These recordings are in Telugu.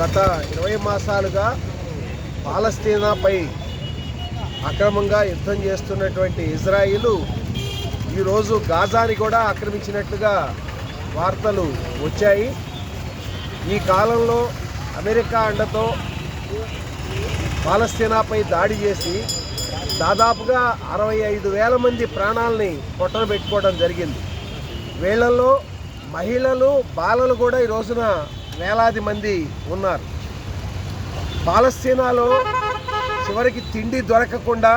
గత ఇరవై మాసాలుగా పాలస్తీనాపై అక్రమంగా యుద్ధం చేస్తున్నటువంటి ఇజ్రాయిలు ఈరోజు గాజాని కూడా ఆక్రమించినట్లుగా వార్తలు వచ్చాయి. ఈ కాలంలో అమెరికా అండతో పాలస్తీనాపై దాడి చేసి దాదాపుగా అరవై ఐదు వేల మంది ప్రాణాలని పొట్టన పెట్టుకోవడం జరిగింది. వీళ్ళల్లో మహిళలు బాలలు కూడా ఈ రోజున వేలాది మంది ఉన్నారు. పాలస్తీనాలో చివరికి తిండి దొరకకుండా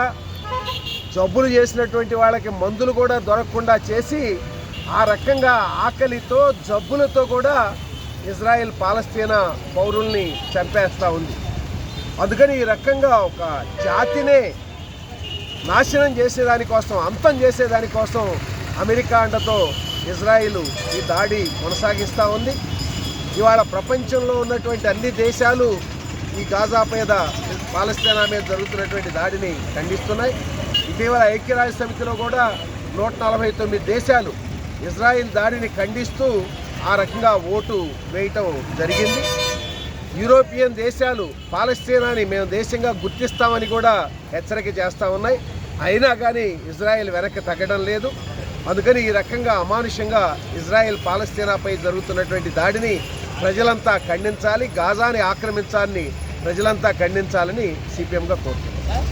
జబ్బులు చేసినటువంటి వాళ్ళకి మందులు కూడా దొరకకుండా చేసి ఆ రకంగా ఆకలితో జబ్బులతో కూడా ఇజ్రాయెల్ పాలస్తీనా పౌరుల్ని చంపేస్తూ ఉంది. అందుకని ఈ రకంగా ఒక జాతినే నాశనం చేసేదానికోసం అంతం చేసేదానికోసం అమెరికా అండతో ఇజ్రాయిల్ ఈ దాడి కొనసాగిస్తూ ఉంది. ఇవాళ ప్రపంచంలో ఉన్నటువంటి అన్ని దేశాలు ఈ గాజా మీద పాలస్తీనా మీద జరుగుతున్నటువంటి దాడిని ఖండిస్తున్నాయి. ఇటీవల ఐక్యరాజ్య సమితిలో కూడా నూట నలభై తొమ్మిది దేశాలు ఇజ్రాయిల్ దాడిని ఖండిస్తూ ఆ రకంగా ఓటు వేయటం జరిగింది. యూరోపియన్ దేశాలు పాలస్తీనాని మేము దేశంగా గుర్తిస్తామని కూడా హెచ్చరిక చేస్తూ ఉన్నాయి. అయినా కానీ ఇజ్రాయెల్ వెనక్కి తగ్గడం లేదు. అందుకని ఈ రకంగా అమానుషంగా ఇజ్రాయెల్ పాలస్తీనాపై జరుగుతున్నటువంటి దాడిని ప్రజలంతా ఖండించాలి గాజాని ఆక్రమించాలని ప్రజలంతా ఖండించాలని సిపిఎంగా కోరుతున్నాం.